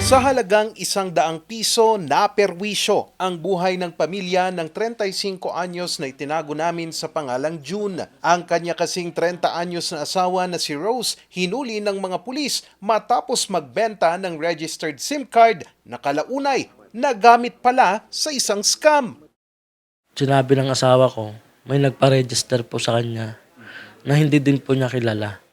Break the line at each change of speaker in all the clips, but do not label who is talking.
Sa halagang isang daang piso na perwisyo ang buhay ng pamilya ng 35 anyos na itinago namin sa pangalang June. Ang kanya kasing 30 anyos na asawa na si Rose hinuli ng mga pulis matapos magbenta ng registered SIM card na kalaunay na gamit pala sa isang scam.
Sinabi ng asawa ko, may nagpa-register po sa kanya na hindi din po niya kilala.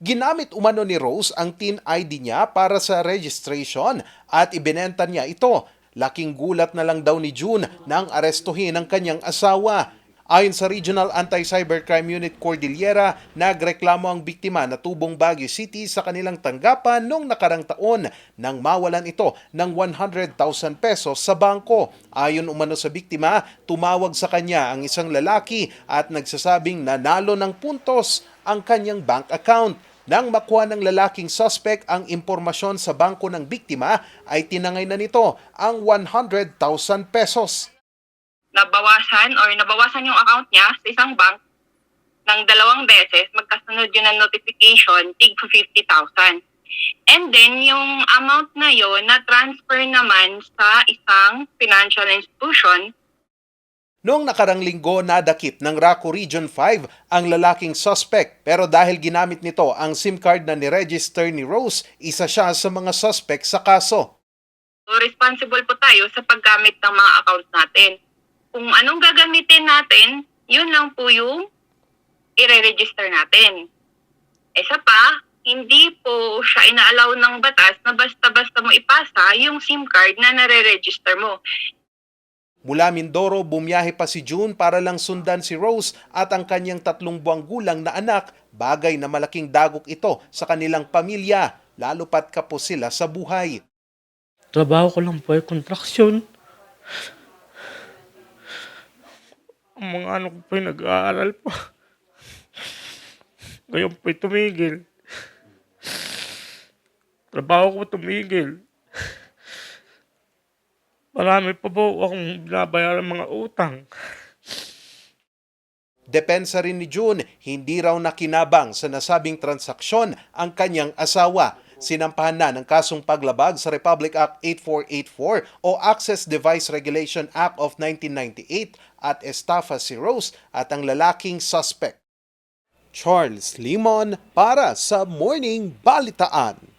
Ginamit umano ni Rose ang TIN ID niya para sa registration at ibinenta niya ito. Laking gulat na lang daw ni June nang arestuhin ang kanyang asawa. Ayon sa Regional Anti-Cybercrime Unit Cordillera, nagreklamo ang biktima na tubong Baguio City sa kanilang tanggapan noong nakarang taon nang mawalan ito ng 100,000 pesos sa bangko. Ayon umano sa biktima, tumawag sa kanya ang isang lalaki at nagsasabing nanalo ng puntos ang kanyang bank account. Nang makuha ng lalaking suspect ang impormasyon sa bangko ng biktima, ay tinangay na nito ang 100,000 pesos.
nabawasan or nabawasan yung account niya sa isang bank ng dalawang beses, magkasunod yun ng notification, tig 50,000. And then, yung amount na yun, na-transfer naman sa isang financial institution
Noong nakarang linggo, nadakip ng RACO Region 5 ang lalaking suspect pero dahil ginamit nito ang SIM card na niregister ni Rose, isa siya sa mga suspect sa kaso.
So, responsible po tayo sa paggamit ng mga accounts natin. Kung anong gagamitin natin, yun lang po yung i-register natin. Isa pa, hindi po siya inaalaw ng batas na basta-basta mo ipasa yung SIM card na nare-register mo.
Mula Mindoro, bumiyahe pa si June para lang sundan si Rose at ang kanyang tatlong buwang gulang na anak, bagay na malaking dagok ito sa kanilang pamilya, lalo pat kapos sila sa buhay.
Trabaho ko lang po ay kontraksyon. Ang mga ano ko po ay nag-aaral po. Ngayon po ay tumigil. Trabaho ko tumigil. Marami pa po akong binabayaran mga utang.
Depensa rin ni June, hindi raw nakinabang sa nasabing transaksyon ang kanyang asawa. Sinampahan na ng kasong paglabag sa Republic Act 8484 o Access Device Regulation Act of 1998 at estafa si Rose at ang lalaking suspect. Charles Limon para sa Morning Balitaan.